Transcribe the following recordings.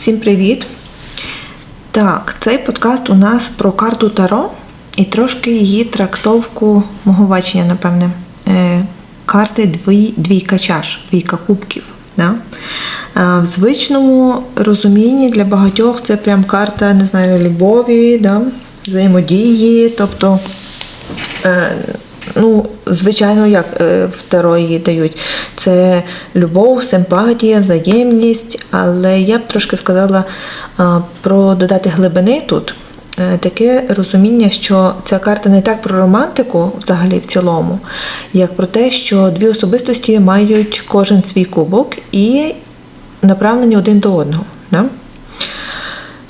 Всім привіт! Так, цей подкаст у нас про карту Таро і трошки її трактовку мого бачення, напевне. Е, карти дві, двійка чаш, двійка кубків. Да? Е, в звичному розумінні для багатьох це прям карта, не знаю, любові, да? взаємодії, тобто. Ну, звичайно, як е, в Таро дають, це любов, симпатія, взаємність, але я б трошки сказала про додати глибини тут. Е, Таке розуміння, що ця карта не так про романтику, взагалі в цілому, як про те, що дві особистості мають кожен свій кубок і направлені один до одного. Да?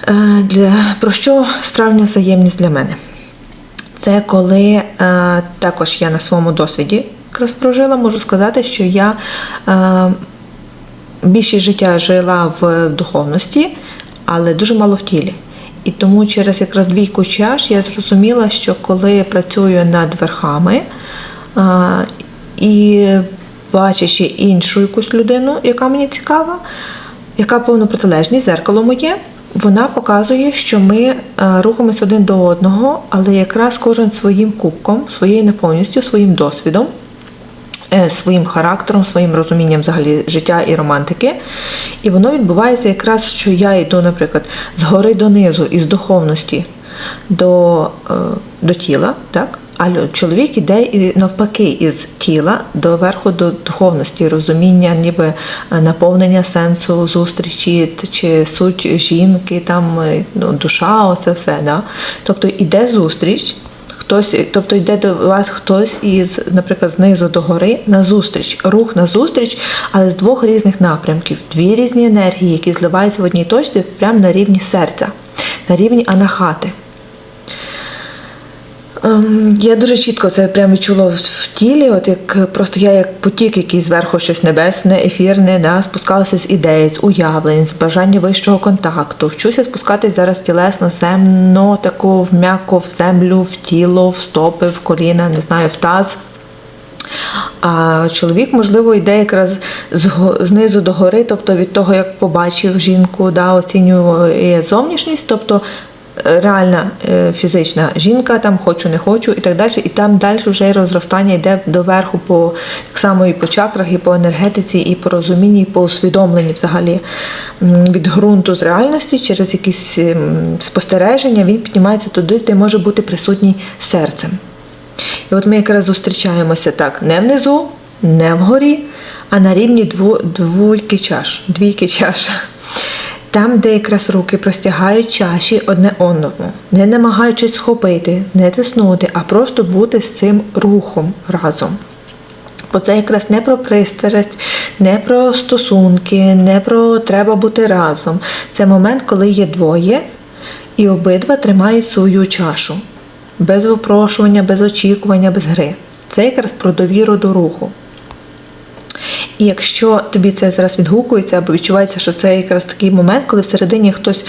Е, Для, про що справжня взаємність для мене? Це коли е, також я на своєму досвіді якраз прожила, можу сказати, що я е, більшість життя жила в духовності, але дуже мало в тілі. І тому через якраз двійку чаш я зрозуміла, що коли працюю над верхами е, і бачачи іншу якусь людину, яка мені цікава, яка повна протилежність, зеркало моє, вона показує, що ми е, рухаємось один до одного, але якраз кожен своїм кубком, своєю неповністю, своїм досвідом, е, своїм характером, своїм розумінням взагалі життя і романтики. І воно відбувається якраз, що я йду, наприклад, згори донизу, із духовності до, е, до тіла, так? А чоловік іде і навпаки із тіла до верху до духовності, розуміння, ніби е, наповнення сенсу зустрічі чи суть жінки, там е, ну, душа, оце все. Да? Тобто іде зустріч, хтось, тобто йде до вас хтось із, наприклад, знизу до гори на зустріч, рух на зустріч, але з двох різних напрямків, дві різні енергії, які зливаються в одній точці, прямо на рівні серця, на рівні анахати. Ем, Я дуже чітко це прямо відчула в, тілі, от як просто я як потік, який зверху щось небесне, ефірне, да, спускалася з ідей, з уявлень, з бажання вищого контакту. Вчуся спускатись зараз тілесно, земно, тако в м'яко в землю, в тіло, в стопи, в коліна, не знаю, в таз. А чоловік, можливо, йде якраз знизу до гори, тобто від того, як побачив жінку, да, оцінює зовнішність, тобто реальна е, фізична жінка, там хочу, не хочу і так далі. І там далі вже розростання йде доверху по так само і по чакрах, і по енергетиці, і по розумінні, і по усвідомленні взагалі від ґрунту з реальності через якісь ем, спостереження він піднімається туди, де може бути присутній серцем. І от ми якраз зустрічаємося так не внизу, не вгорі, а на рівні дву, двойки чаш, двійки чаш. Там, де якраз руки простягають чаші одне одному, не намагаючись схопити, не тиснути, а просто бути з цим рухом разом. Бо це якраз не про пристрасть, не про стосунки, не про треба бути разом. Це момент, коли є двоє, і обидва тримають свою чашу. Без випрошування, без очікування, без гри. Це якраз про довіру до руху. І якщо тобі це зараз відгукується або відчувається, що це якраз такий момент, коли всередині хтось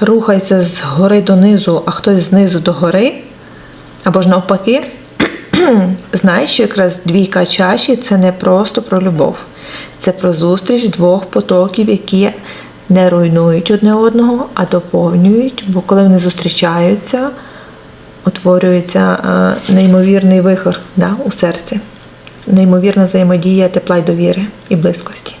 рухається з гори донизу, а хтось знизу до гори, або ж навпаки, знаєш, що якраз двійка чаші це не просто про любов, це про зустріч двох потоків, які не руйнують одне одного, а доповнюють, бо коли вони зустрічаються, утворюється е, неймовірний вихор да, у серці, неймовірна взаємодія тепла й довіри і близькості.